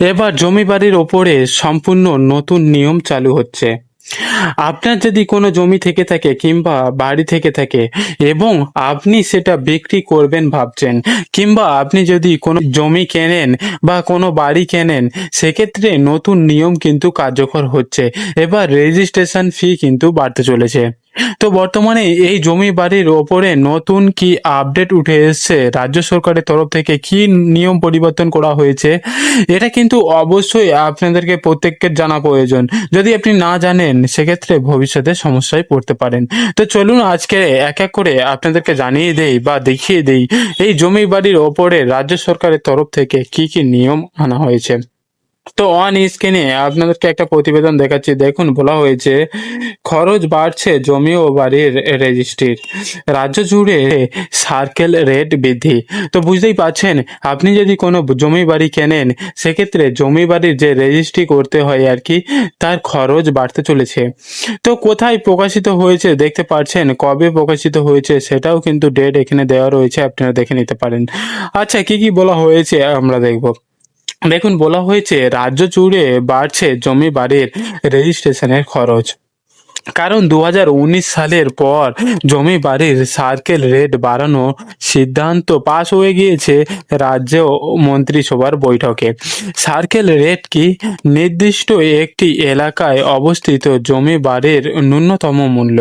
এবার জমি বাড়ির ওপরে সম্পূর্ণ নতুন নিয়ম চালু হচ্ছে। আপনার যদি কোনো জমি থেকে থাকে কিংবা বাড়ি থেকে থাকে এবং আপনি সেটা বিক্রি করবেন ভাবছেন, কিংবা আপনি যদি কোনো জমি কেনেন বা কোনো বাড়ি কেনেন, সেক্ষেত্রে নতুন নিয়ম কিন্তু কার্যকর হচ্ছে। এবার রেজিস্ট্রেশন ফি কিন্তু বাড়তে চলেছে। তো বর্তমানে এই জমি বাড়ির ওপরে নতুন কি আপডেট উঠে এসছে, রাজ্য সরকারের তরফ থেকে কি নিয়ম পরিবর্তন করা হয়েছে, এটা কিন্তু অবশ্যই আপনাদেরকে প্রত্যেককে জানা প্রয়োজন। যদি আপনি না জানেন, সেক্ষেত্রে ভবিষ্যতে সমস্যায় পড়তে পারেন। তো চলুন আজকে এক এক করে আপনাদেরকে জানিয়ে দেই বা দেখিয়ে দেই, এই জমি বাড়ির ওপরে রাজ্য সরকারের তরফ থেকে কি কি নিয়ম আনা হয়েছে? তো অন স্ক্রিনে আপনাদেরকে একটা প্রতিবেদন দেখাচ্ছি। দেখুন, বলা হয়েছে, খরচ বাড়ছে জমি ও বাড়ির রেজিস্ট্রির রাজ্য জুড়ে সার্কেল রেট বৃদ্ধি। তো বুঝতেই পারছেন, আপনি যদি কোনো জমি বাড়ি কেনেন, সেক্ষেত্রে জমি বাড়ির যে রেজিস্ট্রি করতে হয় আর কি, তার খরচ বাড়তে চলেছে। তো কোথায় প্রকাশিত হয়েছে দেখতে পাচ্ছেন কবে প্রকাশিত হয়েছে সেটাও কিন্তু ডেট এখানে দেওয়া রয়েছে, আপনারা দেখে নিতে পারেন। আচ্ছা কি কি বলা হয়েছে আমরা দেখব। দেখুন বলা হয়েছে রাজ্য জুড়ে বাড়ছে জমি বাড়ির রেজিস্ট্রেশনের খরচ। কারণ দু হাজার উনিশ সালের পর জমি বাড়ির সার্কেল রেট বাড়ানো সিদ্ধান্ত পাশ হয়ে গিয়েছে রাজ্য মন্ত্রিসভার বৈঠকে। সার্কেল রেট কি? নির্দিষ্ট একটি এলাকায় অবস্থিত জমি বাড়ির ন্যূনতম মূল্য।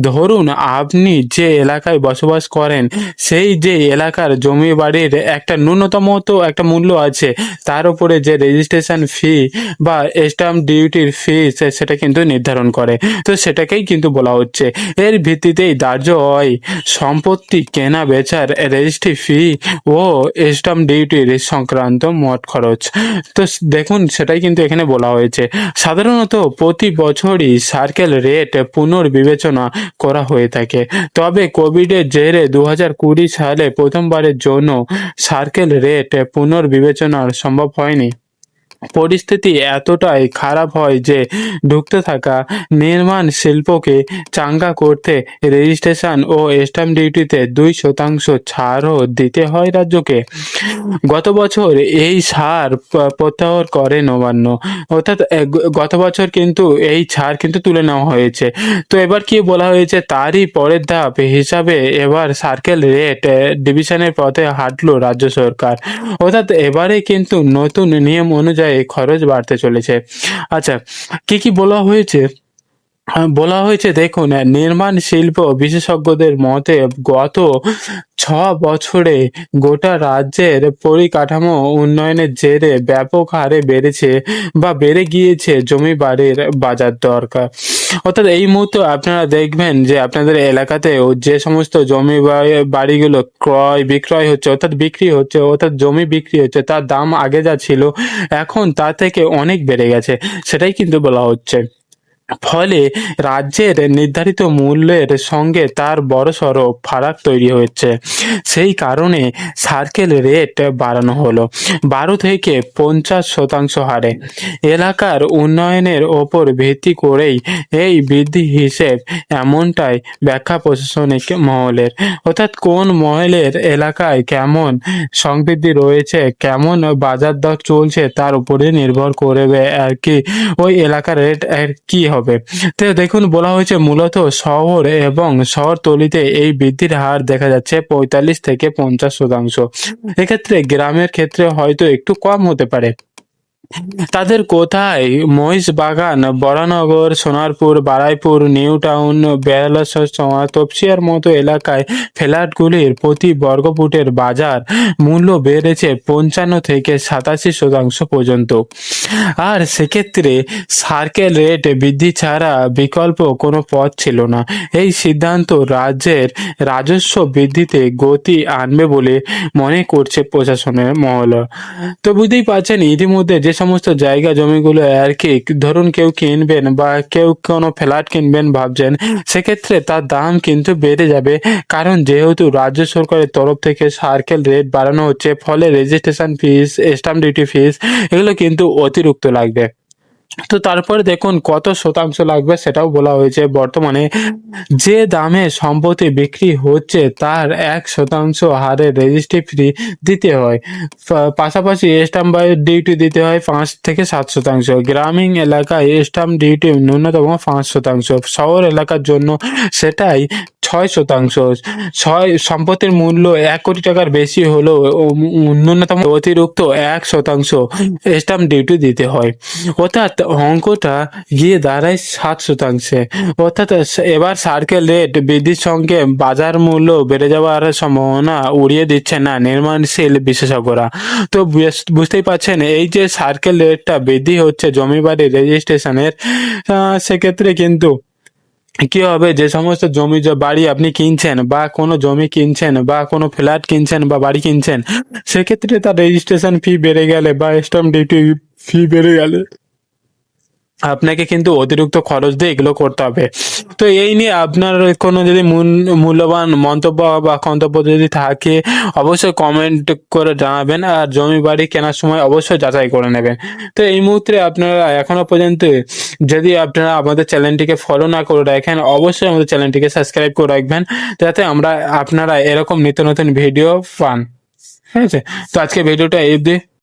ধরুন আপনি যে এলাকায় বসবাস করেন, সেই যে এলাকার জমি বাড়ির একটা ন্যূনতম তো একটা মূল্য আছে, তার উপরে যে রেজিস্ট্রেশন ফি বা স্টাম্প ডিউটির ফি সেটা কিন্তু নির্ধারণ করে। তো সেটাকেই কিন্তু বলা হচ্ছে। এর ভিত্তিতেই ধার্য হয় সম্পত্তি কেনা, বেচার, রেজিস্ট্রি ফি ও স্টাম্প ডিউটির সংক্রান্ত মোট খরচ। তো দেখুন, সেটাই কিন্তু এখানে বলা হয়েছে। সাধারণত প্রতি বছরই সার্কেল রেট পুনর্বিবেচনা করা হয়ে থাকে। তবে কোভিডের জেরে দু হাজার কুড়ি সালে প্রথমবারের জন্য সার্কেল রেট পুনর্বিবেচনা সম্ভব হয়নি। পরিস্থিতি এতটাই খারাপ হয় যে ঢুকতে থাকা নির্মাণ শিল্পকে চাঙ্গা করতে রেজিস্ট্রেশন ও স্ট্যাম্প ডিউটিতে দুই শতাংশ ছাড়ও দিতে হয় রাজ্যকে। গত বছর এই ছাড় প্রত্যাহার করে নবান্ন। অর্থাৎ গত বছর কিন্তু এই ছাড় কিন্তু তুলে নেওয়া হয়েছে। তো এবার কি বলা হয়েছে তারই পরের ধাপ হিসাবে এবার সার্কেল রেট ডিভিশনের পথে হাঁটলো রাজ্য সরকার। অর্থাৎ এবারে কিন্তু নতুন নিয়ম অনুযায়ী খরচ বাড়তে চলেছে। আচ্ছা কি কি বলা হয়েছে? বলা হয়েছে, দেখুন, নির্মাণ শিল্প বিশেষজ্ঞদের মতে গত ছ বছরে গোটা রাজ্যের পরিকাঠামো উন্নয়নের জেরে ব্যাপক হারে বেড়েছে বা বেড়ে গিয়েছে জমি বাড়ির বাজার দরকার অর্থাৎ এই মুহূর্তে আপনারা দেখবেন যে আপনাদের এলাকাতে যে সমস্ত জমি বা- বাড়িগুলো ক্রয়, বিক্রয় হচ্ছে, অর্থাৎ বিক্রি হচ্ছে, অর্থাৎ জমি বিক্রি হচ্ছে, তার দাম আগে যা ছিল, এখন তা থেকে অনেক বেড়ে গেছে। সেটাই কিন্তু বলা হচ্ছে। ফলে রাজ্যের নির্ধারিত মূল্যের সঙ্গে তার বড়সড় ফারাক তৈরি হচ্ছে সেই কারণে সার্কেল রেট বাড়ানো হলো। বারো থেকে পঞ্চাশ শতাংশ হারে। এলাকার উন্নয়নের ওপর ভিত্তি করেই এই বৃদ্ধি হিসেব এমনটাই ব্যাখ্যা প্রশাসনিক মহলের। অর্থাৎ কোন মহলের এলাকায় কেমন সংবৃদ্ধি রয়েছে, কেমন বাজার দর চলছে তার উপরে নির্ভর করবে আর কি। ওই এলাকার রেট আর কি তো দেখুন, বলা হয়েছে মূলত শহর এবং শহরতলিতে এই বৃদ্ধির হার দেখা যাচ্ছে পঁয়তাল্লিশ থেকে পঞ্চাশ শতাংশ। এক্ষেত্রে গ্রামের ক্ষেত্রে হয়তো একটু কম হতে পারে। তাদের কোথায়? মহিষ বাগান, বরানগর, সোনারপুর, বারাইপুর, নিউ টাউন, বেলাসর তপসিয়ার মতো এলাকায় ফ্ল্যাটগুলির প্রতি বর্গফুটের বাজার মূল্য বেড়েছে পঞ্চান্ন থেকে সাতাশি শতাংশ পর্যন্ত। আর সেক্ষেত্রে সার্কেল রেট বৃদ্ধি ছাড়া বিকল্প কোনো পথ ছিল না। এই সিদ্ধান্ত রাজ্যের রাজস্ব বৃদ্ধিতে গতি আনবে বলে মনে করছে প্রশাসনের মহল। তো বুঝতেই পারছেন, ইতিমধ্যে যে সমস্ত জায়গা জমিগুলো আর কি, ধরুন কেউ কিনবেন বা কেউ কোনো ফ্ল্যাট কিনবেন ভাবছেন, সেক্ষেত্রে তার দাম কিন্তু বেড়ে যাবে। কারণ যেহেতু রাজ্য সরকারের তরফ থেকে সার্কেল রেট বাড়ানো হচ্ছে, ফলে registration fees stamp duty fees এগুলো কিন্তু অতিরিক্ত লাগবে। তো তারপরে দেখুন কত শতাংশ লাগবে সেটাও বলা হয়েছে। বর্তমানে যে দামে সম্পত্তি বিক্রি হচ্ছে তার এক শতাংশ হারে রেজিস্ট্রি ফি দিতে হয়। পাশাপাশি স্টাম্প ডিউটি দিতে হয় পাঁচ থেকে সাত শতাংশ। গ্রামীণ এলাকায় স্টাম্প ডিউটি ন্যূনতম পাঁচ শতাংশ। শহর এলাকার জন্য সেটাই ছয় শতাংশ। ছয়, সম্পত্তির মূল্য এক কোটি টাকার বেশি হলেও ন্যূনতম অতিরিক্ত এক শতাংশ স্টাম্প ডিউটি দিতে হয়। অর্থাৎ অঙ্কটা গিয়ে দাঁড়ায় সাত শতাংশে। অর্থাৎ এবার সার্কেল রেট বৃদ্ধির সঙ্গে বাজার মূল্য বেড়ে যাওয়ার সম্ভাবনা উড়িয়ে দিচ্ছে না নির্মাণশীল বিশেষজ্ঞরা। তো বুঝতেই পারছেন, এই যে সার্কেল রেটটা বৃদ্ধি হচ্ছে জমি বাড়ি রেজিস্ট্রেশনের সেক্ষেত্রে কিন্তু কি হবে? যে সমস্ত জমি বাড়ি আপনি কিনছেন বা কোনো জমি কিনছেন বা কোনো ফ্ল্যাট কিনছেন বা বাড়ি কিনছেন, সেক্ষেত্রে তার রেজিস্ট্রেশন ফি বেড়ে গেলে বা স্টাম্প ডিউটি ফি বেড়ে গেলে আপনাকে কিন্তু অতিরিক্ত খরচ দিয়ে এগুলো করতে হবে। তো এই নিয়ে আপনার কোনো যদি মূল- মূল্যবান মন্তব্য বা মন্তব্য যদি থাকে, অবশ্যই কমেন্ট করে জানাবেন আর জমি বাড়ি কেনার সময় অবশ্যই যাচাই করে নেবেন। তো এই মুহূর্তে আপনারা এখনও পর্যন্ত যদি আপনারা আমাদের চ্যানেলটিকে ফলো না করে রাখেন, অবশ্যই আমাদের চ্যানেলটিকে সাবস্ক্রাইব করে রাখবেন, যাতে আমরা, আপনারা এরকম নিত্য নতুন ভিডিও পান। ঠিক আছে? তো আজকে ভিডিওটা এই